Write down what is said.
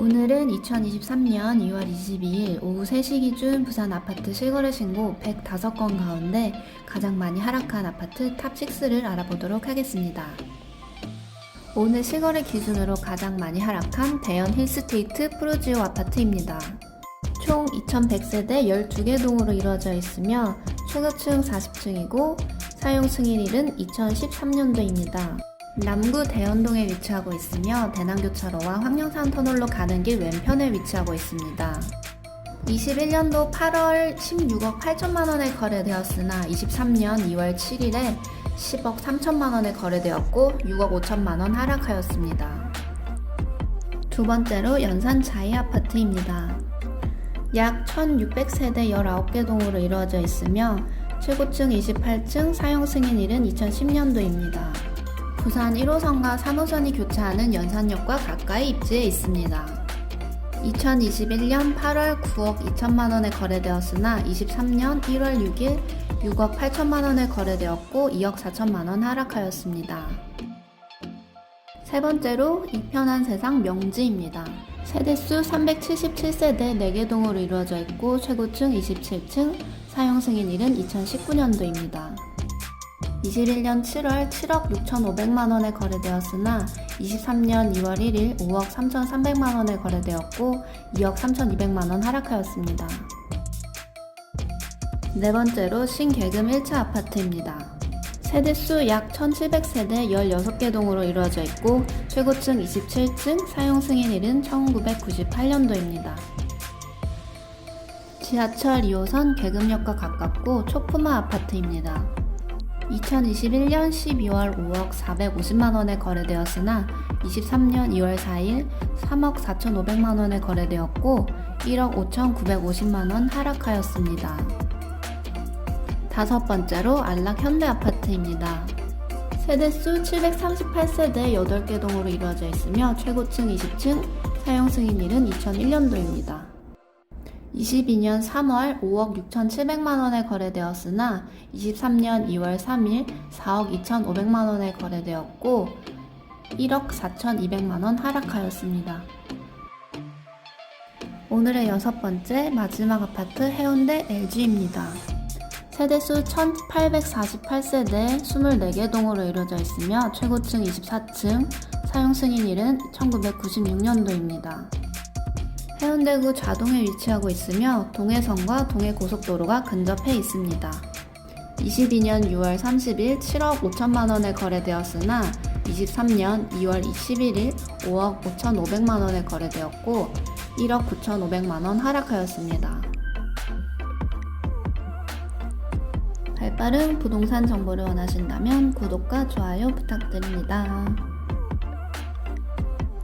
오늘은 2023년 2월 22일 오후 3시 기준 부산 아파트 실거래 신고 105건 가운데 가장 많이 하락한 아파트 탑6를 알아보도록 하겠습니다. 오늘 실거래 기준으로 가장 많이 하락한 대연 힐스테이트 프로지오 아파트입니다. 총 2100세대 12개 동으로 이루어져 있으며 최고층 40층이고 사용 승인 일은 2013년도입니다. 남구 대연동에 위치하고 있으며 대남교차로와 황령산 터널로 가는 길 왼편에 위치하고 있습니다. 21년도 8월 16억 8천만 원에 거래되었으나 23년 2월 7일에 10억 3천만 원에 거래되었고 6억 5천만 원 하락하였습니다. 두 번째로 연산 자이 아파트입니다. 약 1600세대 19개 동으로 이루어져 있으며 최고층 28층 사용 승인 일은 2010년도입니다. 부산 1호선과 3호선이 교차하는 연산역과 가까이 입지해 있습니다. 2021년 8월 9억 2천만 원에 거래되었으나 23년 1월 6일 6억 8천만 원에 거래되었고 2억 4천만 원 하락하였습니다. 세 번째로 이편한 세상 명지입니다. 세대수 377세대 4개 동으로 이루어져 있고 최고층 27층, 사용 승인일은 2019년도입니다. 21년 7월 7억 6,500만 원에 거래되었으나 23년 2월 1일 5억 3,300만 원에 거래되었고 2억 3,200만 원 하락하였습니다. 네 번째로 신계금 1차 아파트입니다. 세대수 약 1,700세대 16개 동으로 이루어져 있고 최고층 27층, 사용 승인일은 1998년도입니다. 지하철 2호선 계급역과 가깝고 초품화 아파트입니다. 2021년 12월 5억 450만 원에 거래되었으나 23년 2월 4일 3억 4,500만 원에 거래되었고 1억 5,950만 원 하락하였습니다. 다섯 번째로 안락 현대 아파트입니다. 세대수 738세대 8개 동으로 이루어져 있으며 최고층 20층, 사용 승인일은 2001년도입니다. 22년 3월 5억 6,700만 원에 거래되었으나 23년 2월 3일 4억 2,500만 원에 거래되었고 1억 4,200만 원 하락하였습니다. 오늘의 여섯 번째 마지막 아파트 해운대 LG입니다. 세대수 1848세대 24개 동으로 이루어져 있으며 최고층 24층, 사용 승인일은 1996년도입니다. 해운대구 좌동에 위치하고 있으며 동해선과 동해고속도로가 근접해 있습니다. 22년 6월 30일 7억 5천만 원에 거래되었으나 23년 2월 21일 5억 5,500만 원에 거래되었고 1억 9,500만 원 하락하였습니다. 발빠른 부동산 정보를 원하신다면 구독과 좋아요 부탁드립니다.